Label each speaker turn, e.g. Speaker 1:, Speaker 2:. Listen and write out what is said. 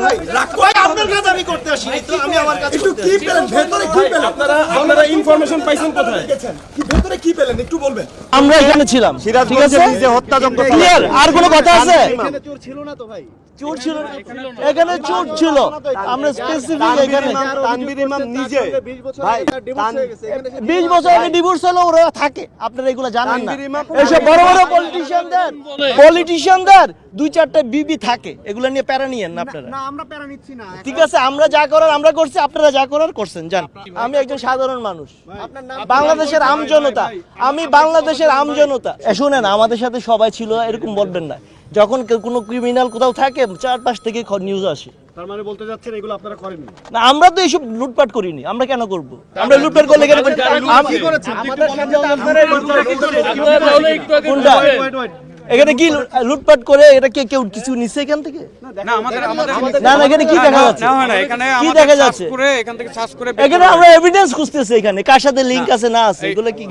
Speaker 1: ভাই আপনার কাজ আমি করতে আসিনি তো আমি আমার কাজ
Speaker 2: একটু কি পেলেন ভেতরে কি পেলেন
Speaker 3: আপনারা আপনারা ইনফরমেশন পাইছেন কোথায়?
Speaker 2: কি ভেতরে কি পেলেন একটু বলবেন।
Speaker 4: আমরা এখানে ছিলাম ঠিক আছে? ক্লিয়ার আর কোনো কথা আছে? চোর ছিল না এখানে চোর ছিল আমরা স্পেসিফিক এখানে
Speaker 5: তানভীর ইমাম নিজে। ভাই
Speaker 4: বিশ বছর আগে ডিভোর্স হলো ওরা থাকে। আপনারা এগুলো জানেন না। এইসব বড় বড় পলিটিশিয়ানদের পলিটিশিয়ানদের দুই চারটা বিবি থাকে এগুলো নিয়ে প্যারা নিয়েন না আপনারা?
Speaker 5: আমরা প্যারা নিচ্ছি না।
Speaker 4: ঠিক আছে আমরা যা করার আমরা করছি আপনারা যা করার করছেন জান আমি একজন সাধারণ মানুষ। বাংলাদেশের আমজনতা। আমি বাংলাদেশের আমজনতা। এ, শুনেন আমাদের সাথে সবাই ছিল এরকম বলবেন না। যখন কোনো ক্রিমিনাল কোথাও থাকে চারপাশ থেকে নিউজ আসে।
Speaker 5: তার মানে বলতে যাচ্ছেন এগুলো আপনারা করেননি?
Speaker 4: না আমরা তো এইসব লুটপাট করিনি। আমরা কেন করব? আমরা লুটপাট করলে কেন
Speaker 5: কি আমাদের সাথে
Speaker 4: কোনটা? এখানে কি লুটপাট করে? এটা কে কেউ কিছু নিছে এখান থেকে?
Speaker 3: না আমাদের আমাদের
Speaker 4: না না এখানে কি দেখা যাচ্ছে?
Speaker 3: না না এখানে
Speaker 4: কি দেখা যাচ্ছে?
Speaker 3: করে এখান থেকে সার্চ করে
Speaker 4: এখানে আমরা এভিডেন্স খুঁজতেছি এখানে কার সাথে লিংক আছে না আছে এগুলো কি